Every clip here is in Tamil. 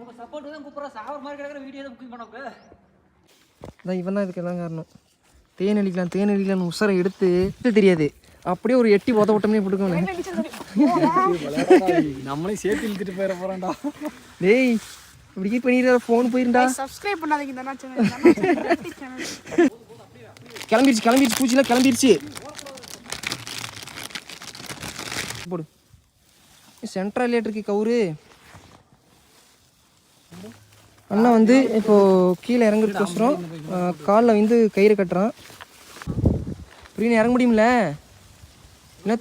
அவங்க சப்போர்ட் தான் கூப்பிட்றா. சாவர் மாதிரி கிடக்கிற வீடியோ தான் புக்கிங் பண்ணோக்கு அதான் இவன் தான் இதுக்கு எல்லாம் காரணம். தேன் அடிக்கலாம் தேன் அடிக்கலாம்னு உசரை எடுத்து தெரியாது. அப்படியே ஒரு எட்டி உத விட்டோம்னே போட்டுக்கோங்க நம்மளையும் சேர்த்து இழுத்துட்டு போயிட போறான்டா. டேய் இப்படி பண்ணிடுற ஃபோன் போயிருந்தா சப்ஸ்கிரைப் பண்ணாதீங்க இந்த சேனல் கிளம்பிருச்சு கிளம்பிருச்சு பூச்சிலாம் கிளம்பிருச்சு. போடு. சென்ட்ரல் இருக்கு கவுரு. அண்ணா வந்து இப்போ கீழே இறங்குறதுக்கோசரம் காலில் வந்து கயிறு கட்டுறான். பிரியாணி இறங்க முடியுமில்ல என்ன?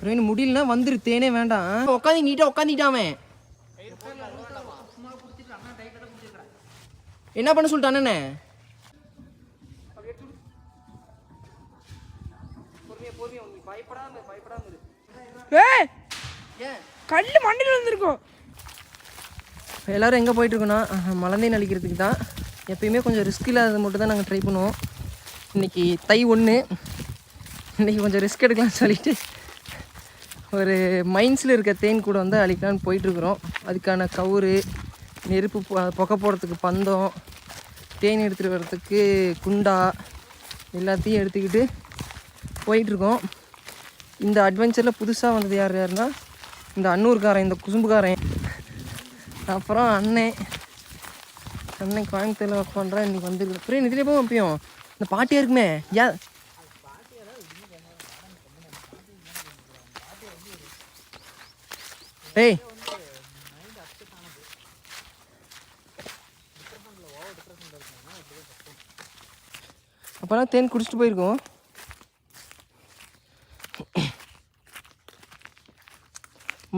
பிரவீன் முடியலன்னா வந்துரு தேனே வேண்டாம். உட்காந்து நீட்டா உட்காந்துட்டாமே என்ன பண்ண சொல்லிட்டு அண்ணனே? கல் மண்ணில் வந்திருக்கோம் எல்லோரும் எங்கே போயிட்டுருக்கோன்னா மலந்தையும் அழிக்கிறதுக்கு தான். எப்பயுமே கொஞ்சம் ரிஸ்க் இல்லாதது மட்டும் தான் நாங்கள் ட்ரை பண்ணுவோம். இன்றைக்கி தை ஒன்று இன்னைக்கு கொஞ்சம் ரிஸ்க் எடுக்கலாம்னு சொல்லிட்டு ஒரு மைன்ஸில் இருக்க தேன் கூட வந்து அழிக்கலான்னு போயிட்டுருக்குறோம். அதுக்கான கவுரு நெருப்பு புகை போடுறதுக்கு பந்தம் தேன் எடுத்துகிட்டு வர்றதுக்கு குண்டா எல்லாத்தையும் எடுத்துக்கிட்டு போயிட்டுருக்கோம். இந்த அட்வென்ச்சரில் புதுசாக வந்தது யார் யாருன்னா இந்த அன்னூர்காரன் இந்த குசும்புக்காரன் அப்புறம் அண்ணன் அண்ணன் கோயம்புத்தூரில் ஒர்க் பண்ணுறேன் இன்றைக்கி வந்துருக்கு அப்புறம் இதுலேயே போவோம் அப்பயும் இந்த பாட்டியாக இருக்குமே. யா. டேய் அப்போல்லாம் தேன் குடிச்சிட்டு போயிருக்கோம்.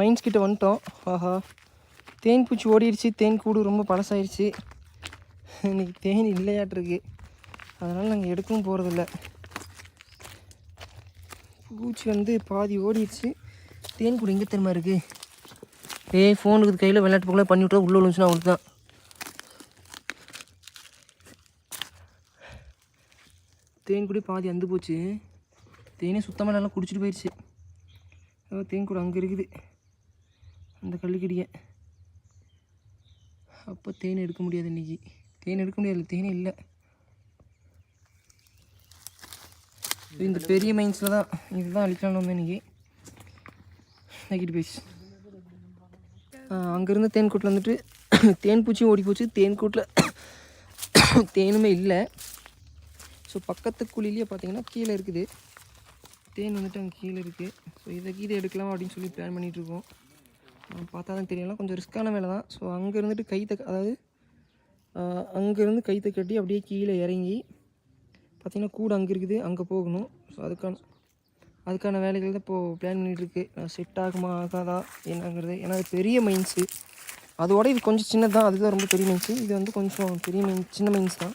மைன்ஸ் கிட்ட வந்துட்டோம். ஆஹா. தேன் பூச்சி ஓடிடுச்சு. தேன் கூடு ரொம்ப பழசாயிருச்சு. இன்றைக்கி தேன் இல்லையாட்டிருக்கு. அதனால் நாங்கள் எடுக்கவும் போகிறதில்ல பூச்சி வந்து பாதி ஓடிடுச்சு. தேன் கூடு எங்கே தெரியுமா இருக்குது ஏய் ஃபோனுக்கு கையில் விளையாட்டு பக்கம் பண்ணி விட்டா உள்ளே விழுந்துச்சுன்னா அவளுக்கு தான் தேன் கூட பாதி அந்து போச்சு. தேனே சுத்தமாக நல்லா குடிச்சிட்டு போயிடுச்சு தேன் கூட அங்கே இருக்குது. அந்த கள்ளுக்கடியை. அப்போ தேன் எடுக்க முடியாது இன்னைக்கு. தேன் எடுக்க முடியாது. தேனே இல்லை. இந்த பெரிய மைன்ஸில் தான். இதுதான் அழிக்கலாம் வந்து இன்றைக்கி நெகிட்டு பேஸ் அங்கேருந்து தேன் கூட்டில் வந்துட்டு தேன் பூச்சியும் ஓடி போச்சு. தேன் கூட்டில் தேனுமே இல்லை. ஸோ பக்கத்து குழிலேயே பார்த்தீங்கன்னா கீழே இருக்குது. தேன் வந்துட்டு அங்கே கீழே இருக்குது ஸோ இதை கீதை எடுக்கலாம் அப்படின்னு சொல்லி பிளான் பண்ணிகிட்ருக்கோம் பார்த்தா தான் தெரியலாம். கொஞ்சம் ரிஸ்க்கான வேலை தான் ஸோ அங்கே இருந்துட்டு கைத்தை அதாவது அங்கேருந்து கைத்தை கட்டி அப்படியே கீழே இறங்கி பார்த்திங்கன்னா கூடு அங்கே இருக்குது. அங்கே போகணும். ஸோ அதுக்கான அதுக்கான வேலைகள் தான் இப்போது பிளான் பண்ணிகிட்ருக்கு செட் ஆகுமா ஆகாதா என்னங்கிறது. ஏன்னா அது பெரிய மைன்ஸு அதோட இது கொஞ்சம் சின்னது தான் அதுதான் ரொம்ப பெரிய மைன்ஸு இது வந்து கொஞ்சம் பெரிய மைன் சின்ன மைன்ஸ் தான்.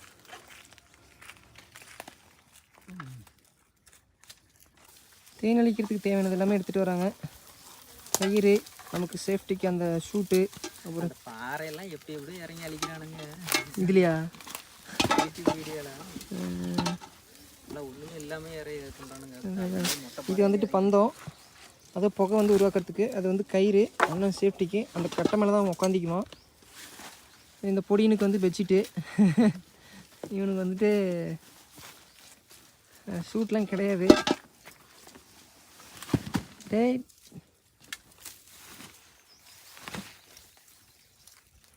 தேன் அழிக்கிறதுக்கு தேவையானது எல்லாமே எடுத்துகிட்டு வராங்க. பயிர் நமக்கு சேஃப்டிக்கு அந்த ஷூட்டு அப்புறம் பாறையெல்லாம் எப்படி எப்படி இறங்கி அழிக்கிறானுங்க. இதுலையா? இது வந்துட்டு பந்தம். அதை புகை வந்து உருவாக்குறதுக்கு அது வந்து கயிறு இன்னும் சேஃப்டிக்கு. அந்த கட்டை மேலே தான் உட்காந்திக்குமா இந்த பொடியனுக்கு வந்து பெட்ஷீட்டு. இவனுக்கு வந்துட்டு ஷூட்லாம் கிடையாது. டேய்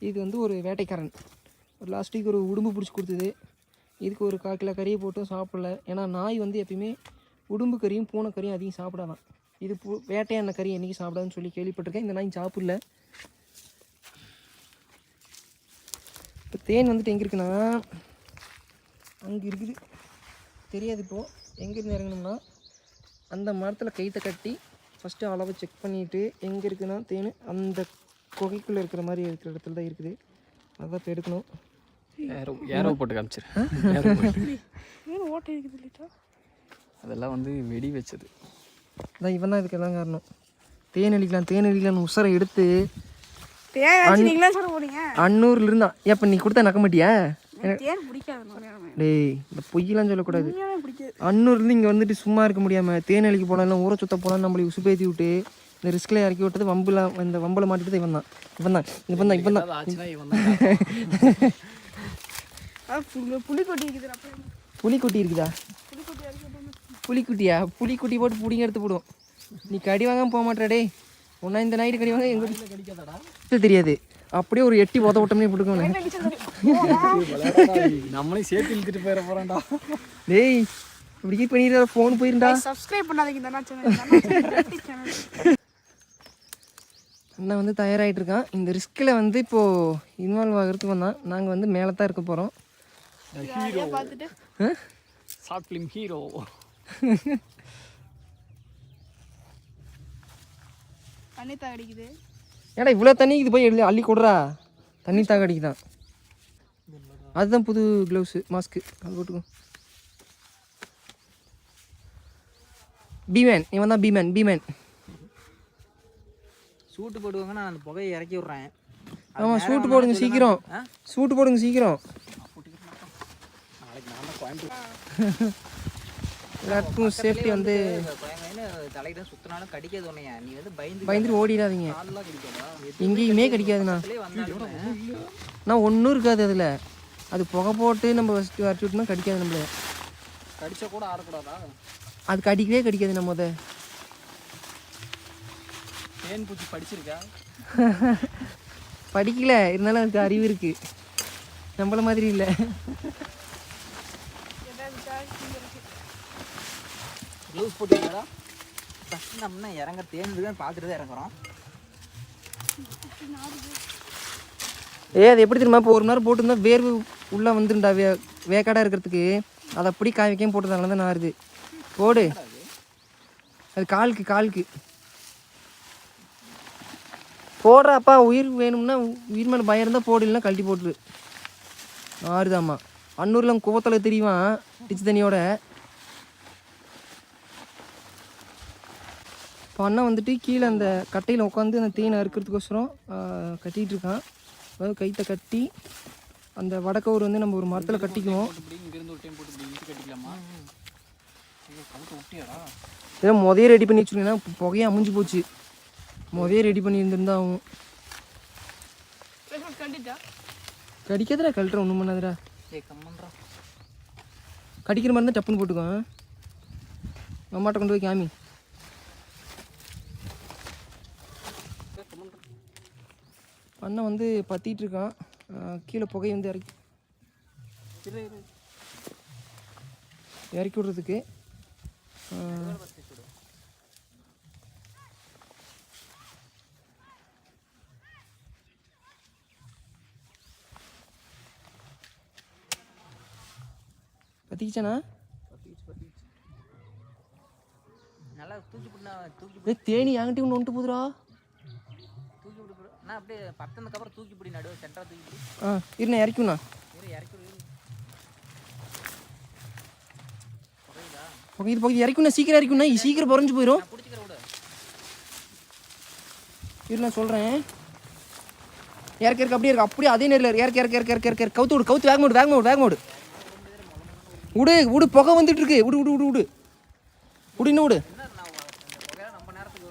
இது வந்து ஒரு வேட்டைக்காரன். ஒரு லாஸ்ட் வீக் ஒரு உடும்பு பிடிச்சி கொடுத்தது. இதுக்கு ஒரு கால் கிலோ கறியை போட்டும் சாப்பிடல. ஏன்னா நாய் வந்து எப்பயுமே உடும்பு கறியும் பூனை கறியும் அதிகம் சாப்பிடாதான். இது பூ வேட்டையான கறி என்றைக்கு சாப்பிடாதுன்னு சொல்லி கேள்விப்பட்டிருக்கேன். இந்த நாய் சாப்பிடல. இப்போ தேன் வந்துட்டு எங்கே இருக்குன்னா அங்கே இருக்குது. தெரியாது இப்போது எங்கேருந்து இறங்கணும்னா அந்த மரத்தில் கைத்தை கட்டி ஃபஸ்ட்டு அளவை செக் பண்ணிவிட்டு எங்கே இருக்குன்னா தேன்? அந்த குகைக்குள்ளே இருக்கிற மாதிரி இருக்கிற இடத்துல தான் இருக்குது. அதான் இப்போ எடுக்கணும் ஏரோ ஏரோ போட்டு காமிச்சிரு. ஓட்டை இருக்குது இல்லைட்டா அதெல்லாம் வந்து வெடி வச்சது. அதான் இவன் தான் இதுக்கெல்லாம் காரணம். தேன் அடிக்கலாம் தேன் அடிக்கலாம்னு உசரை எடுத்து அன்னூர்ல இருந்தான். ஏப்ப நீ கொடுத்தா நக்க மாட்டியா. டேய் இந்த பொய்யெல்லாம் சொல்லக்கூடாது. அன்னூர்லேருந்து இங்கே வந்துட்டு சும்மா இருக்க முடியாமல் தேனலிக்கு போனாலும் ஊரை சுத்த போனாலும் நம்மளை உசுப்பேத்தி விட்டு இந்த ரிஸ்கில் இறக்கி விட்டது வம்பில் இந்த வம்பில் மாட்டிட்டு இவன் தான் இவன் தான் இவன் தான் இவன் தான் புலிக்கொட்டி இருக்குது புலிக்குட்டியா புலிக்குட்டி போட்டு பிடிங்க எடுத்து போடும் நீ கடி வாங்காம போக மாட்டேடே ஒன்றா இந்த நைட்டு கடி வாங்க எங்க இது தெரியாது. அப்படியே ஒரு எட்டி உத விட்டோம்னே போட்டுக்கோங்க. நம்மளையும் சேர்த்து இழுத்துட்டு போயிட போறான்டா. டேய் இப்படி பண்ணிடுற ஃபோன் போயிருந்தா சப்ஸ்கிரைப் பண்ணாதீங்க இந்த அண்ணா சேனல் சேனல் அண்ணன் வந்து தயாராகிட்டு இருக்கான் இந்த ரிஸ்கில் வந்து இப்போது இன்வால்வ் ஆகிறதுக்கு வந்தான். நாங்கள் வந்து மேலே தான் இருக்க போகிறோம் ஷார்ட் ஃபிலிம் ஹீரோ தண்ணி தாகடிக்குது ஏடா இவ்வளோ தண்ணி இது போய் எழுதி அள்ளி கொடுறா? தண்ணி தாக அடிக்குதான். அதுதான் புது க்ளவுஸு மாஸ்க்கு அது போட்டுக்கோ. பீமேன் இவன் தான் பீமேன் பீமேன் சூட்டு போடுவாங்க நான் அந்த புகையை இறக்கி விட்றேன். அது ஆமாம் சூட்டு போடுங்க. சீக்கிரம்? சூட்டு போடுங்க சீக்கிரம். எல்லாத்துக்கும் சேஃப்டி வந்து தலையிட சுத்தினாலும் கடிக்காது உன்னைய. நீ வந்து பயந்து பயந்துட்டு ஓடிடாதீங்க. எங்கேயுமே கிடைக்காதுண்ணா. நான் ஒன்றும் இருக்காது அதில். அது புகை போட்டு நம்ம ஃபஸ்ட்டு வரைச்சி விட்டோம்னா கடிக்காது நம்மள. கடிச்சா கூட ஆடக்கூடாதா அது கடிக்கவே கடிக்காது நம்ம முத தேன் பூச்சி படிச்சிருக்கா? படிக்கல. இருந்தாலும் அதுக்கு அறிவு இருக்கு. நம்மள மாதிரி இல்லை. க்ளவுஸ் போட்டுருக்கா ஃபஸ்ட்டு நம்ம இறங்க தேர்ந்துதான் பார்த்துட்டு தான் இறங்குறோம். ஏ அது எப்படி தெரியுமா? இப்போ ஒரு மணி நேரம் போட்டிருந்தா வேர்வு உள்ளே வந்துருண்டா வே வேக்காடாக இருக்கிறதுக்கு. அதை அப்படி காய வைக்காம போட்டதால தான் நாருது போடு. அது காலுக்கு காலுக்கு. போடுறாப்பா உயிர் வேணும்னா உயிர் மேலே பயம் இருந்தால் போடலாம் கழட்டி போட்டுரு. ஆறுதாம்மா. அன்னூரில் குவத்தில் தெரியுவான் டிச்சு தண்ணியோட. இப்போ அண்ணன் வந்துட்டு கீழே அந்த கட்டையில் உட்காந்து அந்த தேனை அறுக்கிறதுக்கோசரம் கட்டிகிட்டு இருக்கான். அதாவது கைத்தை கட்டி அந்த வடக்கவர் வந்து நம்ம ஒரு மரத்தில் கட்டிக்குவோம். போட்டு இதெல்லாம் முதையே ரெடி பண்ணி வச்சுருக்கீங்கன்னா புகையே அமுஞ்சு போச்சு. முதையே ரெடி பண்ணி இருந்திருந்தா ஆகும் கண்டிட்டா? கடிக்காதடா கழட்டுற ஒன்றும் பண்ணாதடா. கடிக்கிற மாதிரி இருந்தால் டப்புன்னு போட்டுக்கோ அம்மாட்ட கொண்டு போய் காமி. அண்ணன் வந்து பத்திட்டு இருக்கான். கீழே புகை வந்து இறக்கி இறக்கி விடுறதுக்கு ஆஹ் பத்திக்கிச்சானா? நல்லா தூக்கி போட்டு தூக்கி ஏய் தேனி என்கிட்ட ஒன்று வந்துட்டு போதுடா தூக்கி விட்டு போடு. நான் அப்படியே பத்தனதுக்கு அப்புறம் தூக்கி பிடி நடுவு சென்டரா தூக்கி பிடி. ஆ இருண்ணா இறக்குண்ணா இரு இறக்கி ஓகே இது பக்கத்து இறக்குண்ணா சீக்கிரம் இறக்குண்ணா சீக்கிரம் புறஞ்சு போயிடும் இரு நான் சொல்கிறேன் இறக்க இறக்க அப்படியே இருக்கு. அப்படியே அதே நேரில் இறக்க இறக்க இறக்க இறக்க இறக்க கவுத்து விடு கவுத்து வேக விடு வேக விடு விடு புகை வந்துட்டு இருக்கு விடு விடு விடு விடு விடு இன்னும் விடு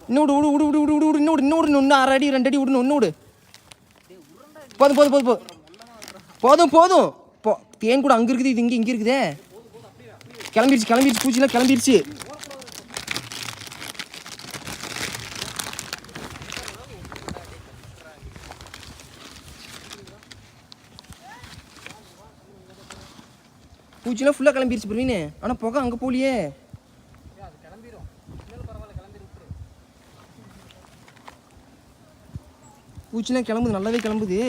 இன்னும் விடு விடு விடு விடு விடு விடு இன்னும் விடு இன்னும் விடு இன்னும் அரை அடி ரெண்டு அடி விடணும் இன்னும் விடு போதும் போதும் போதும் போதும். போதும் போதும். போ தேன் கூட அங்கே இருக்குது இது இங்கே இங்கே இருக்குதே. கிளம்பிடுச்சு கிளம்பிருச்சு பூச்சிலாம் கிளம்பிடுச்சு குச்சிலாம் ஃபுல்லாக கிளம்பிருச்சு பிரவீன். ஆனால் புகை அங்கே போலியே. பூச்சிலாம் கிளம்புது நல்லாவே கிளம்புது.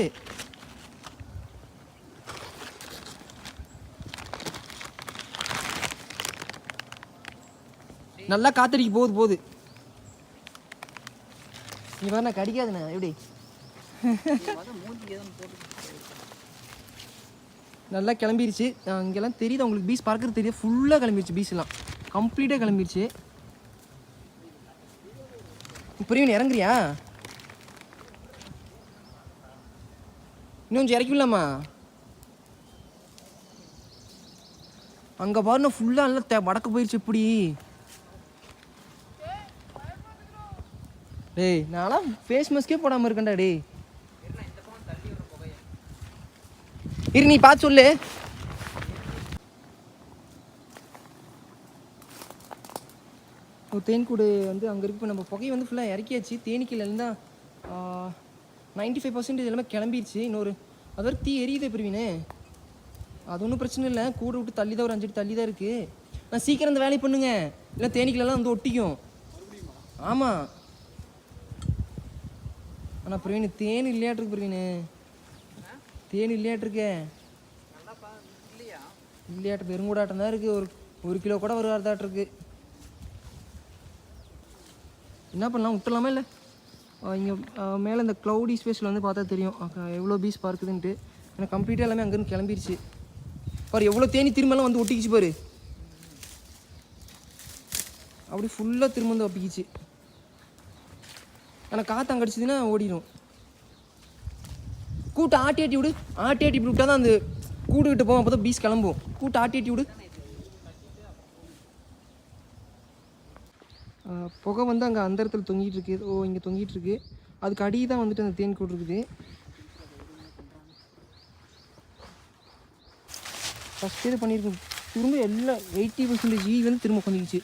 நல்லா காத்தடிக்கு போகுது போகுது. நீ வேணா கடிக்காதுண்ணா எப்படி? நல்லா கிளம்பிருச்சு. இங்கெல்லாம் தெரியுது உங்களுக்கு பீஸ் பார்க்குறது தெரியுது ஃபுல்லாக கிளம்பிருச்சு பீஸ்லாம் கம்ப்ளீட்டாக கிளம்பிருச்சு. புரியும் இறங்குறியா? இன்னும் கொஞ்சம் இறக்கிவிடலாமா? அங்கே பாருங்க ஃபுல்லாக நல்லா தே வடக்கு போயிடுச்சு இப்படி. டேய் நான்லாம் ஃபேஸ் மாஸ்க்கே போடாமல் இருக்கேன்டா டேய். இரு நீ பார்த்து சொல்லு. தேன்கூடு வந்து அங்கே இருக்கு. இப்போ நம்ம புகையை வந்து ஃபுல்லாக இறக்கியாச்சு. தேனிக்கிலேருந்து தான் நைன்டி ஃபைவ் பர்சன்டேஜ் எல்லாமே கிளம்பிடுச்சு இன்னொரு அது வரைக்கும் தீ எரியுது பிரிவினே. அது ஒன்றும் பிரச்சனை இல்லை. கூட விட்டு தள்ளி தான் ஒரு அஞ்சு தள்ளி தான் இருக்குது நான் சீக்கிரம் அந்த வேலையை பண்ணுங்க. இல்லை தேனிக்கிலலாம் வந்து ஒட்டிக்கும். ஆமாம் ஆனால் பிரவீன் தேன் இல்லையாட்டுருக்கு பிரவீன். தேன் இல்லையாட்டிருக்கே. இல்லையாட்டு பெருங்கூடாட்டம் தான் இருக்குது ஒரு ஒரு கிலோ கூட ஒரு அர்த்தாட்டிருக்கு என்ன பண்ணலாம் விட்டுலாமா இல்லை? இங்கே மேலே இந்த க்ளவுடி ஸ்பேஸில் வந்து பார்த்தா தெரியும். எவ்வளோ பீஸ் பார்க்குதுன்ட்டு எனக்கு கம்ப்ளீட்டாக எல்லாமே அங்கேருந்து கிளம்பிருச்சு. பாரு எவ்வளோ தேனி திரும்பலாம் வந்து ஒட்டிக்கிச்சு பாரு. அப்படி ஃபுல்லாக திரும்ப வந்து ஒட்டிக்கிச்சு. ஆனால் காற்று அங்கே அடிச்சதுன்னா ஓடிடும் கூட்டு ஆட்டி ஆட்டி விடு. ஆட்டி ஆட்டி இப்படி விட்டா தான் அந்த கூடு கிட்ட போவோம். அப்போ தான் பீஸ் கிளம்பும் கூட்டு ஆட்டி ஆட்டி விடு. புகை வந்து அங்கே அந்த இடத்துல தொங்கிட்டு இருக்கு. ஓ இங்கே தொங்கிட்டு இருக்கு. அதுக்கு அடி தான் வந்துட்டு அந்த தேன் கூடு இருக்குது. ஃபஸ்ட் இது பண்ணியிருக்கோம் திரும்ப எல்லாம் எயிட்டி பர்சன்டேஜ் ஈ வந்து திரும்ப கொஞ்சிச்சு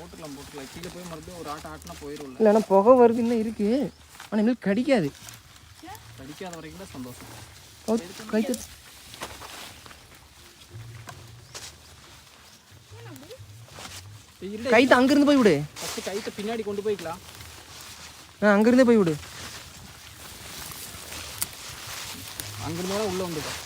போட்டுக்கலாம் போட்டுக்கலாம் கீழே போய் மறுபடியும் ஒரு ஆட்ட ஆட்டினா போயிடும்ல இல்லை ஆனால் புகை வருது இன்னும் இருக்குது ஆனால் எங்களுக்கு கடிக்காது. கடிக்காத வரைக்கும் தான் சந்தோஷம் கவுத்து- கைத்து இல்லை கைத்து அங்கேருந்து போய் விடு ஃபஸ்ட்டு கைத்தை பின்னாடி கொண்டு போய்க்கலாம் ஆ அங்கேருந்தே போய் விடு அங்கிருந்து வர உள்ளே வந்துட்டோம்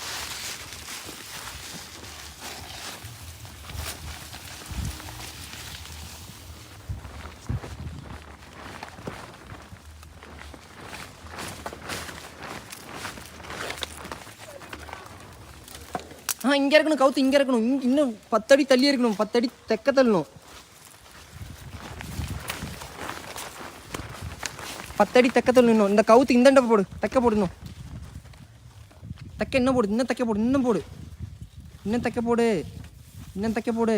ஆ இங்கே இருக்கணும் கவுத்து இங்கே இருக்கணும். இன்னும் பத்தடி தள்ளி இருக்கணும் பத்தடி தெக்க தள்ளணும். பத்தடி தெக்க தள்ளணும். இந்த கவுத்து இந்தண்ட போடு தெக்க போடணும் தெக்க என்ன போடு இன்னும் தைக்க போடு இன்னும் போடு. இன்னும் தைக்க போடு இன்னும் தைக்க போடு.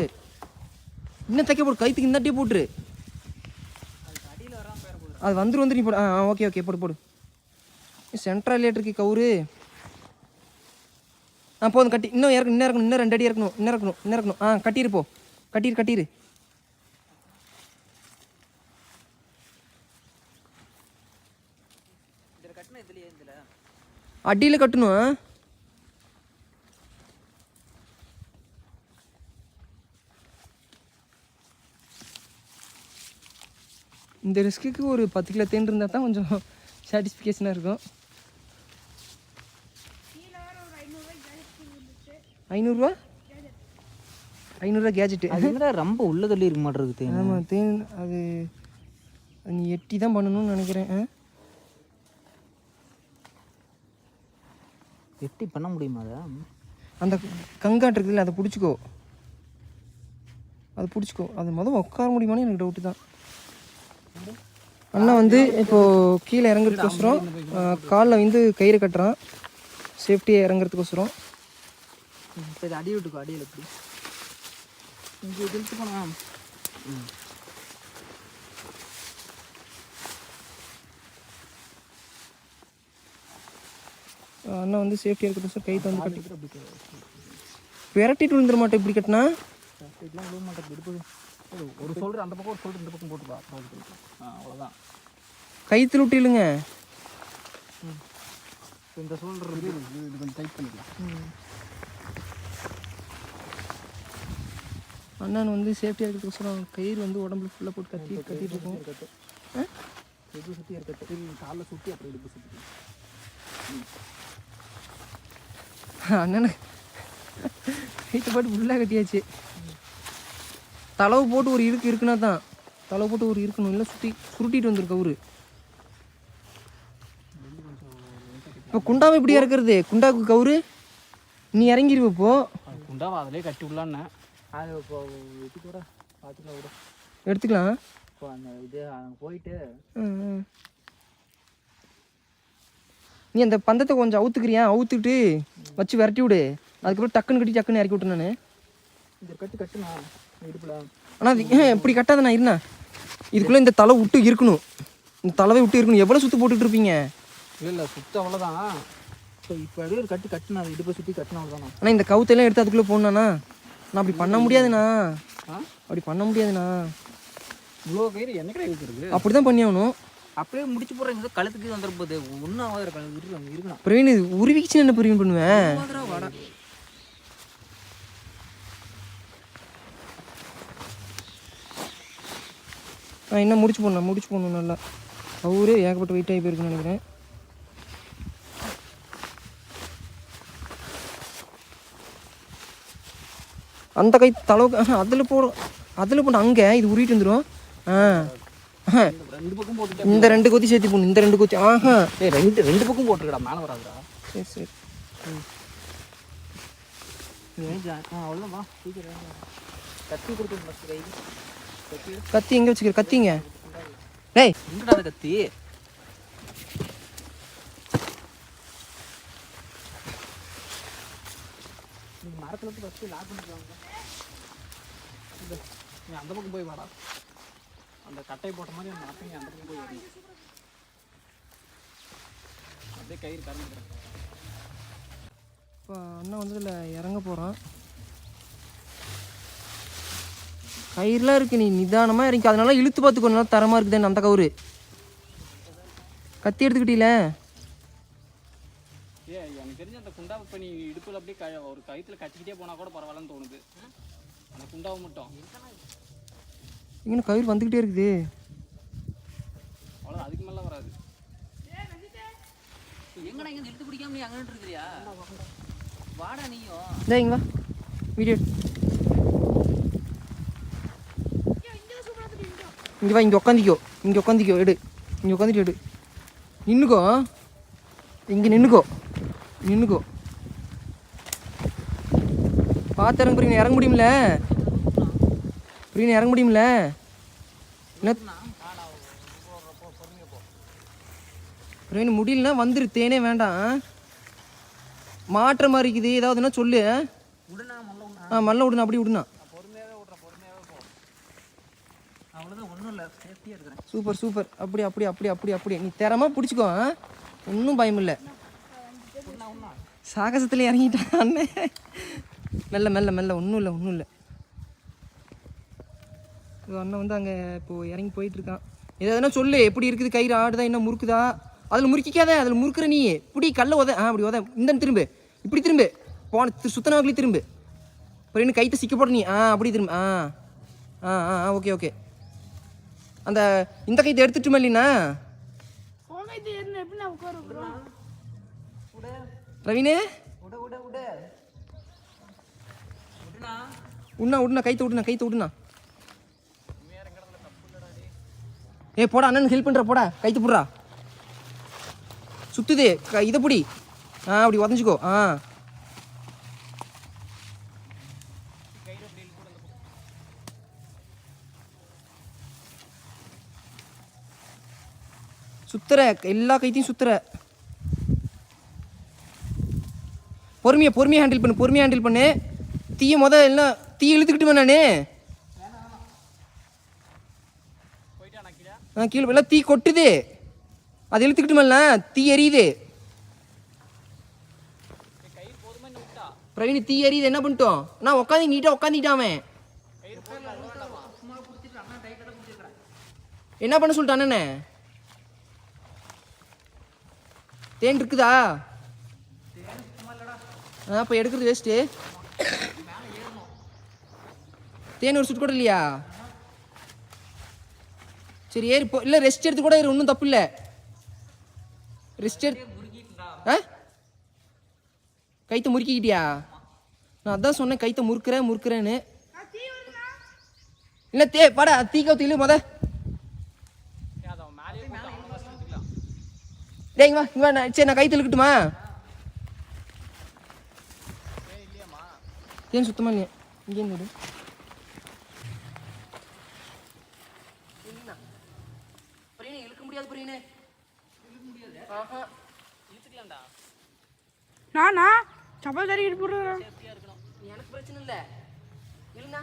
இன்னும் தைக்க போடு கைத்துக்கு இந்தாட்டியே போட்டுரு. அது வந்துரு வந்து நீ போடு. ஆ ஓகே ஓகே போடு போடு. சென்ட்ரல் இருக்கு கவுரு ஆ போதும் கட்டி. இன்னும் இறக்கணும் இன்னும் இறக்கணும் இன்னும் ரெண்டு அடி இறக்கணும் இன்னும் இறக்கணும் இன்னும் இறக்கணும். ஆ கட்டிரு போ. கட்டிரு கட்டிரு அடியில் கட்டணும் இந்த ரிஸ்க்குக்கு ஒரு பத்து கிலோ தேன் இருந்தால் தான் கொஞ்சம் சாட்டிஸ்ஃபிகேஷனாக இருக்கும் கீழே வேற ஒரு ஐநூறுரூவா ஜாஸ்தி வந்துச்சு ஐநூறுரூவா ஐநூறுரூவா கேஜெட்டு அது ரொம்ப உள்ள தள்ளி இருக்க மாட்டிருக்கு தேன். ஆமாம் தேன் அது நீ எட்டி தான் பண்ணணும்னு நினைக்கிறேன்? எட்டி பண்ண முடியுமா அதை? அந்த கங்காட்டு இருக்குல்ல அதை பிடிச்சிக்கோ. அதை பிடிச்சிக்கோ. அது மொதல் உட்கார முடியுமான்னு எனக்கு டவுட்டு தான். அண்ணா வந்து இப்போது கீழே இறங்குறதுக்கோசரம் காலில் வந்து கயிறு கட்டுறான். சேஃப்டியாக இறங்குறதுக்கோசரம். சரி அடி விட்டுக்கோ அடியில் எப்படி இங்கே இழுத்து போனா அண்ணா வந்து சேஃப்டியாக இருக்கிறதுக்கோசரம் கைத்தை வந்து கட்டி. விரட்டிட்டு விழுந்துட மாட்டேன் இப்படி கட்டினா? இதெல்லாம் விழுவ மாட்டேன் ஒரு சொல்கிற அந்த பக்கம் ஒரு சொல்கிற இந்த பக்கம் போட்டுப்பா. ஆ அவ்வளோதான் கைத்தில் விட்டிலுங்க இந்த இது இது. கொஞ்சம் டைட் பண்ணிக்கலாம். அண்ணன் வந்து சேஃப்டியாக இருக்கிறதுக்கோசரம் கயிறு வந்து உடம்புல ஃபுல்லாக போட்டு கட்டி கட்டிட்டு இருக்கோம்? இடுப்பு சுற்றி இருக்கட்டும் காலில் சுற்றி அப்புறம் இடுப்பு சுற்றி அண்ணனு கைத்தை போட்டு ஃபுல்லாக கட்டியாச்சு. தளவு போட்டு ஒரு இருக்கு இருக்குன்னா தான். தளவு போட்டு ஒரு இருக்கணும். இல்லை சுற்றி சுருட்டிட்டு வந்திருக்கு அவரு. இப்போ குண்டாவை இப்படியா இருக்கிறது? குண்டாவுக்கு கவுரு. நீ இறங்கிருவ இப்போ. குண்டாவை அதிலே கட்டி விடலான்னு. அது இப்போ இது கூட. பார்த்துக்கலாம் விட எடுத்துக்கலாம். இப்போ அந்த இது அங்கே போயிட்டு. நீ அந்த பந்தத்தை கொஞ்சம் அவுத்துக்கிறியா? அவுத்துக்கிட்டு வச்சு விரட்டி விடு. அதுக்கப்புறம் டக்குன்னு கட்டி டக்குன்னு இறக்கி விட்டு நான். இந்த கட்டு கட்டுனா இடுப்பில். ஆனால் அது இப்படி கட்டாத நான் இருந்தேன் இதுக்குள்ளே இந்த தலை விட்டு இருக்கணும். இந்த தலைவை விட்டு இருக்கணும். எவ்வளோ சுற்று போட்டுட்டு இருப்பீங்க? இல்லை இல்லை சுத்தம் அவ்வளோதான் இப்போ இப்போ அப்படியே ஒரு கட்டு கட்டினா இடுப்பை சுற்றி கட்டினா அவ்வளோதானா ஆனால் இந்த கவுத்தெல்லாம் எடுத்து அதுக்குள்ளே போடணாண்ணா நான் அப்படி பண்ண முடியாதுண்ணா. அப்படி பண்ண முடியாதுண்ணா. இவ்வளோ கயிறு என்ன கடை இருக்கிறது அப்படி தான் பண்ணி ஆகணும். அப்படியே முடிச்சு போடுறீங்க கழுத்துக்கு வந்துட போகுது ஒன்றும் ஆகாத கழுத்து இருக்கு இருக்கணும் பிரவீன் இது உருவிக்கிச்சு என்ன பிரவீன் பண்ணுவேன் வாடா. நான் என்ன முடிச்சு போடணும் முடிச்சு போடணும் நல்லா. அவரு ஏகப்பட்ட வெயிட் ஆகி போயிருக்குன்னு நினைக்கிறேன். அந்த கை தளவுக்கு அதில் போடும் அதில் போட்டு அங்கே இது உருவிட்டு வந்துடும் ஆ. இந்த ரெண்டு கொத்தி சேர்த்து போடணும் இந்த ரெண்டு கொத்தி ஆஹா. ஏய் ரெண்டு ரெண்டு பக்கம் போட்டுருக்கடா மேலே வராதுடா. சரி சரி. ஆ அவ்வளோதான் வா சீக்கிரம் கத்தி கொடுத்து கத்தி. எங்கே வச்சுக்கிற? கத்திங்க. டேய் கத்தி? நீ மரத்தில் இருந்து ஃபஸ்ட்டு லாக் பண்ணிக்கலாம் இந்த நீ அந்த பக்கம் போய் வாடா. அந்த கட்டை போட்ட மாதிரி அந்த மரத்தை நீ அந்த பக்கம் போய் வரணும் அப்படியே கயிறு கறந்துக்கிறேன் இப்போ அண்ணன் வந்து இதில் இறங்க போகிறான் கயிறுலாம் இருக்கு நீ நிதானமாக இறங்கி அதனால இழுத்து பார்த்துக்கணும் தரமாக இருக்குதுன்னு அந்த கவுரு கத்தி எடுத்துக்கிட்டீங்களே குண்டாவை இப்போ நீ இடுப்பில் அப்படியே க ஒரு கயிற்றுல கட்டிக்கிட்டே போனால் கூட பரவாயில்லன்னு தோணுது. அந்த குண்டாவை மட்டும். இங்கே கயிறு வந்துக்கிட்டே இருக்குது. அவ்வளோ அதுக்கு மேலே வராது. எங்கடா இங்க இழுத்து பிடிக்காம நீ அங்கே இருக்கிறியா வாடா நீயும். இந்த இங்க வா. வீடியோ இங்கே வா இங்கே உட்காந்திக்கோ இங்கே உட்காந்திக்கோ எடு. இங்கே உட்காந்துட்டு எடு. நின்றுக்கோ இங்கே நின்றுக்கோ நின்றுக்கோ பார்த்து இறங்க புரியுங்க இறங்க முடியுமில்ல புரியுங்க இறங்க முடியுமில்ல என்ன? பிரவீன் முடியலன்னா வந்துரு தேனே வேண்டாம். மாற்ற மாதிரி இருக்குது. ஏதாவதுன்னா சொல்லு. ஆ மல்ல விடுனா அப்படி விடுனா சூப்பர் சூப்பர். அப்படி அப்படி அப்படி அப்படி அப்படி. நீ திறமா பிடிச்சிக்கோ ஒன்றும் பயம் இல்லை சாகசத்தில் இறங்கிட்டான் அண்ணே. மெல்ல மெல்ல மெல்ல. ஒன்றும் இல்லை ஒன்றும் இல்லை. இது அண்ணன் வந்து அங்கே இப்போ இறங்கி போயிட்டு இருக்கான் ஏதாவதுனா சொல்லு எப்படி இருக்குது? கயிறு ஆடுதா என்ன முறுக்குதா? அதில் முறுக்கிக்காத அதில் முறுக்குற நீ இப்படி கல்ல உத. ஆ அப்படி உத. இந்த திரும்பு. இப்படி திரும்பு. போன சுத்தனாகலி திரும்பு. அப்புறம் இன்னும் கைத்தை சிக்க போட நீ. ஆ அப்படி திரும்ப. ஆ. ஆ ஆ ஆ ஓகே ஓகே. அந்த இந்த கைத்தை எடுத்துட்டுமா இல்லைண்ணா ரவினே விட விட விட விடுனா உண்ணா உடுண்ணா கைத்து விடுண்ணா கைத்து விடுண்ணா ஏ போடா அண்ணனுக்கு ஹெல்ப் பண்ணுற போடா கைத்து போடுறா. சுத்துது இதை பிடி. ஆ அப்படி உதஞ்சிக்கோ ஆ. சுத்துற எல்லா கைத்தையும் சுத்துற. பொறுமையா பொறுமையா ஹேண்டில் பண்ணு பொறுமையா ஹேண்டில் பண்ணு. தீய முத எல்லாம் தீ இழுத்துக்கிட்டுமா நானே. ஆ கீழே எல்லாம் தீ கொட்டுது. அது இழுத்துக்கிட்டுமல்ல தீ எரியுது. பிரவீன் தீ எரியுது என்ன பண்ணிட்டோம்? நான் உட்காந்து நீட்டாக உட்காந்துட்டாமே என்ன பண்ண சொல்லிட்டான் அண்ணனே? தேன் இருக்குதா? அப்போ எடுக்கிறது வேஸ்ட்டு தேன் ஒரு சுட்டு கூட இல்லையா? சரி ஏறி போ. இல்லை ரெஸ்ட் எடுத்து கூட ஒன்றும் தப்பு இல்லை. ரெஸ்ட் எடுத்து ஆ? கைத்தை முறுக்கிக்கிட்டியா? நான் அதான் சொன்னேன் கைத்தை முறுக்குறேன் முறுக்குறேன்னு. இல்லை தே வாடா தீ கவுத்து இல்லை முத. இங்க வா இங்க நான் சரி நான் கைத்து இழுக்கட்டுமா? ஏன் சுத்தமா இல்லையா? இங்கே இருந்து இழுக்க முடியாது புரியனே நானா? சப்பல் தறி போடுறேன் எனக்கு பிரச்சனை இல்லை. இல்லைண்ணா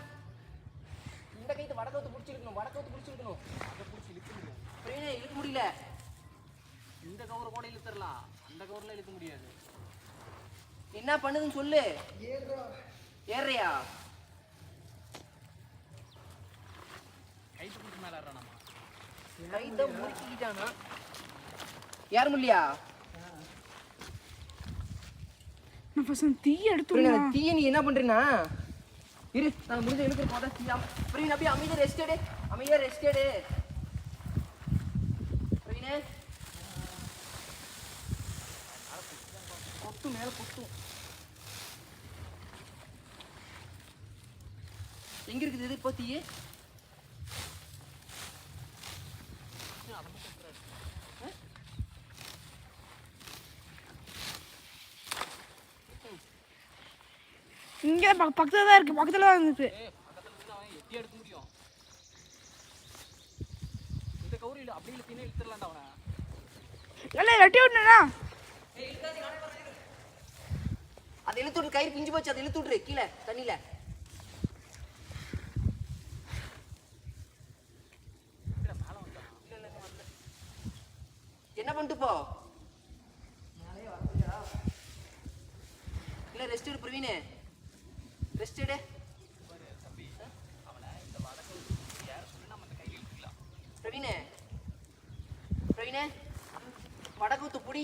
இந்த கைத்து வடக்கவுத்து பிடிச்சிருக்கணும். வடக்கவுத்து பிடிச்சிருக்கணும். அதை பிடிச்சி இழுக்க முடியாது. இழுக்க முடியல. இந்த கவர் கூட இழுத்துடலாம். அந்த கவர்ல இழுக்க முடியாது. என்ன பண்ணுதுன்னு சொல்லு. ஏறுறியா? கைத்து பிடிச்சி மேலே ஏறான் கைத்த முறுக்கிக்கிட்டானா ஏற நான் ஃபர்ஸ்ட் தீ எடுத்து தீயை நீ என்ன பண்றீனா இரு நான் முடிஞ்ச இழுக்கிற போதா தீயா. பிரவீன் அப்படியே அமைதியா ரெஸ்ட் எடு. அமைதியா ரெஸ்ட் எடு. பிரவீனே கொத்து மேல கொத்தும் எங்க இருக்குது இது? இப்போ தீயே இங்கே பக்க பக்கத்தில் தான் இருக்கு பக்கத்தில் தான் இருந்துச்சு இல்லை அப்படி இழுத்தினே இழுத்துடலாம்டா அவனை. இல்லை வெட்டி விடணுண்ணா அதை இழுத்து விட்டு கயிறு பிஞ்சு போச்சு அதை இழுத்து விட்ரு கீழே தண்ணியில. என்ன பண்ணிட்டு போ? இல்ல ரெஸ்ட் எடு பிரவீனே. ரெஸ்ட் எடு பிரவீனே. பிரவீனே வடக்கூத்து புடி.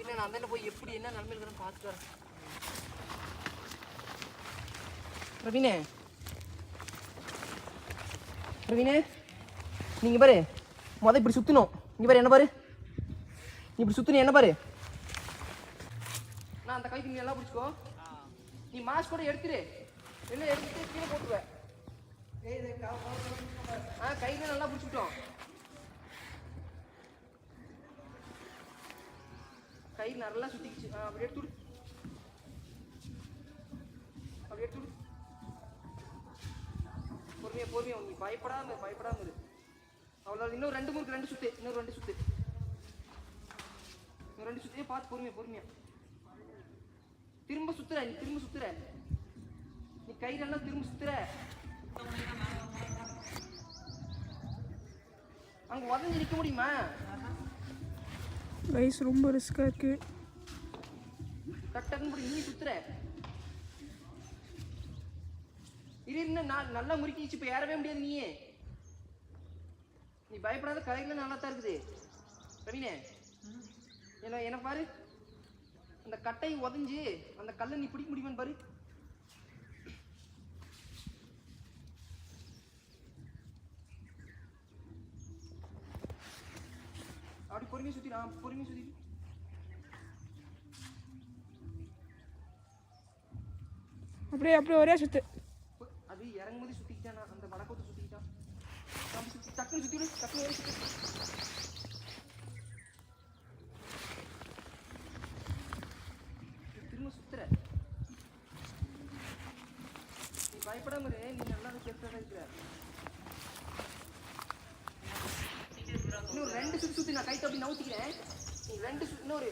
இல்லை நான் அந்த போய் எப்படி என்ன நிலமையில இருக்கிறேன்னு பார்த்துட்டு வரேன். பிரவீனே. பிரவீனே நீங்க பாரு. மொதல் இப்படி சுற்றணும் இங்க பாரு என்ன பாரு? இப்படி சுத்தணும் என்ன பாரு? நான் அந்த கைக்கு நீ எல்லாம் பிடிச்சிக்கோ. நீ மாஸ்க் கூட எடுத்துரு வெளில எடுத்துட்டு கீழே போட்டுருவேன். ஆ கையில நல்லா பிடிச்சிக்கிட்டோம். கை நல்லா சுத்திக்கிச்சு. ஆ அப்படி எடுத்து அப்படி எடுத்து பொறுமையா பொறுமையா நீ பயப்படாம பயப்படாம இரு. அவ்வளோ இன்னும் ரெண்டு முறுக்கு ரெண்டு சுத்து. இன்னும் ரெண்டு சுத்து. ரெண்டு சுத்தியே பார்த்து பொறுமையா பொறுமையா. திரும்ப சுத்துற நீ திரும்ப சுத்துற. நீ கையிலெல்லாம் திரும்ப சுத்துற. அங்க உதஞ்சு நிக்க முடியுமா? வயசு ரொம்ப ரிஸ்க்காக இருக்கு. டக் டக்குன்னு போட்டு நீ சுத்துற. இரு இன்னும் நான் நல்லா முறுக்கிச்சு இப்போ ஏறவே முடியாது நீயே. நீ பயப்படாத கதைகள் நல்லா தான் இருக்குது. ரவீனே என்ன என்ன பாரு? அந்த கட்டை உதஞ்சு அந்த கல்லை நீ பிடிக்க முடியுமான்னு பாரு. அப்படி பொறுமையா சுத்தி நான் பொறுமையா சுத்தி அப்படியே அப்படியே ஒரே சுத்து. அது இறங்கும்போது சுத்திக்கிட்டான் அந்த வடக்கோத்து சுத்திக்கிட்டான் நம்ம சுத்தி டக்குனு சுத்தி விடு டக்குனு ஒரு சுத்தி நீ திரும்ப சுத்துற நீ பயப்படாம இரு நீ நல்லா சேஃப்டா இருக்கிற இன்னும் ரெண்டு சுற்றி சுற்றி நான் கைத்தை அப்படி நவுத்திக்கிறேன் நீ ரெண்டு சுத்தி இன்னொரு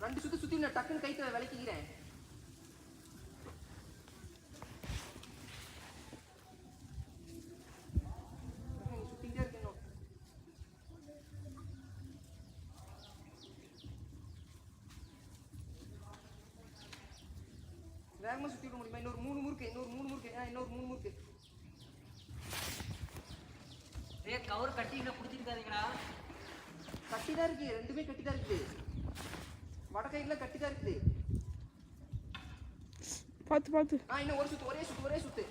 ரெண்டு சுத்தி சுத்தி நான் டக்குன்னு கைத்தை விளக்கிக்கிறேன். நீ சுத்திக்கிட்டே இருக்கணும் வேகமா சுத்தி விட முடியுமா? இன்னொரு மூணு முறுக்கு இன்னொரு மூணு முறுக்கு ஆ, இன்னொரு மூணு முறுக்கு. ஏய் கவர் கட்டிங்க பிடிச்சிருக்காதீங்கடா கட்டி தான் இருக்கு ரெண்டுமே கட்டி தான் இருக்குது வடக்கையில கட்டி தான் இருக்குது பார்த்து பார்த்து. ஆ இன்னும் ஒரு சுத்து ஒரே சுத்து ஒரே சுத்து.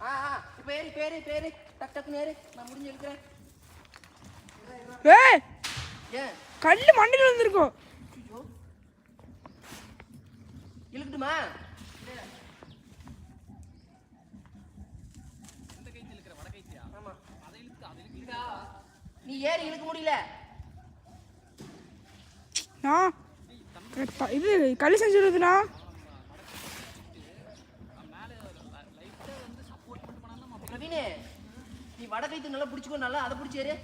ஆ ஆ இப்போ ஏறி பேரு பேரு டக் டக்குன்னு ஏறு. நான் முடிஞ்சு எடுக்கிறேன் ஏய்! ஏன் கல் மண்ணில் வந்திருக்கோம் ஐயோ. இழுக்கட்டுமா இந்த கைத்து இழுக்கிற வட கைத்தியா ஆமா அதை இழுத்து அதை இழுத்து நீ ஏறி இழுக்க முடியல. இது களி செஞ்சுருதுண்ணா பிரவீனே நீ வட கைத்து நல்லா பிடிச்சிக்கோ நல்லா அதை பிடிச்சி ஏறு.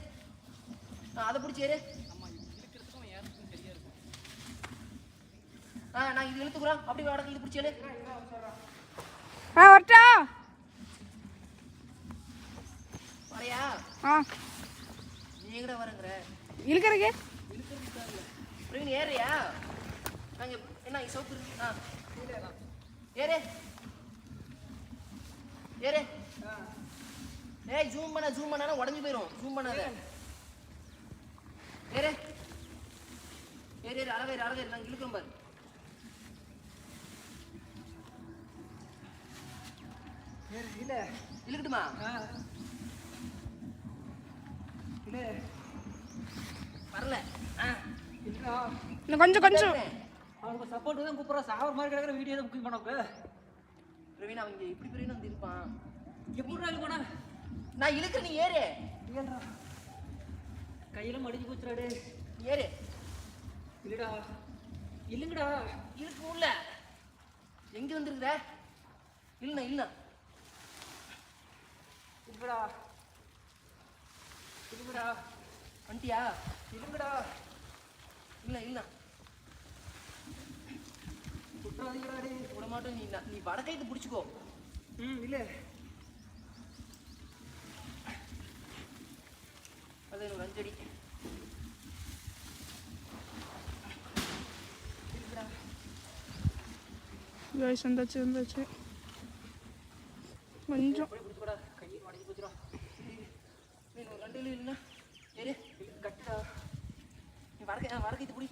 அதை பிடிச்சி ஏறு. ஆ நான் இது இழுத்துக்குறோம் அப்படி வட கைத்து பிடிச்சி ஏறு. ஆ வரட்டா. வரையா ஆ. எங்கடா வரங்கிற இழுக்கிறக்கே. பிரவீன் ஏறியா நாங்க என்ன சோப்பு இருக்கு. ஆ. ஏறு. ஏறு. ஏய் ஜூம் பண்ண ஜூம் பண்ணா உடஞ்சு போயிடும் ஜூம் பண்ணாத. ஏறு. ஏறு ஏறு அளவேறு அளவேறு நாங்கள் இழுக்கிறோம் பாரு. இல்லை. இழுக்கட்டுமா? வரல. இன்னும் கொஞ்சம் கொஞ்சம். அவனுக்கு சப்போர்ட் தான் கூப்பிட்றான் சாவர் மாதிரி கிடக்கிற வீடியோ தான் புக்கிங் பண்ண பிரவீன் அவங்க இப்படி பிரவீன் வந்து இருப்பான்? எப்படி போனா நான் இழுக்கிறேன் நீ ஏறு. கையில மடிஞ்சு நீ ஏறு. இல்லைடா. இல்லைங்கடா. இழுக்க முடியல. எங்க வந்திருக்கிற? இல்லைண்ணா இல்லைண்ணா. இல்லைடா இல்லைங்கடா வந்துட்டியா இல்லைங்கடா இல்லை இல்லைண்ணா சுற்றாதீங்கடாடே விட மாட்டோம் நீ நீ வடக்கைத்து பிடிச்சிக்கோ. ம் இல்லை. அது எனக்கு அஞ்சடி. வந்தாச்சு வந்தாச்சு. கொஞ்சம் போய் பிடிச்சிக்கடா கையை மடிஞ்சு போச்சுடா நீ ஒரு ரெண்டு இல்லை இல்லைண்ணா ஏறு கட்டுடா நீ வடக்கை வடக்கைத்து பிடி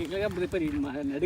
இல்லை ஓடிக்கிட்டே நான்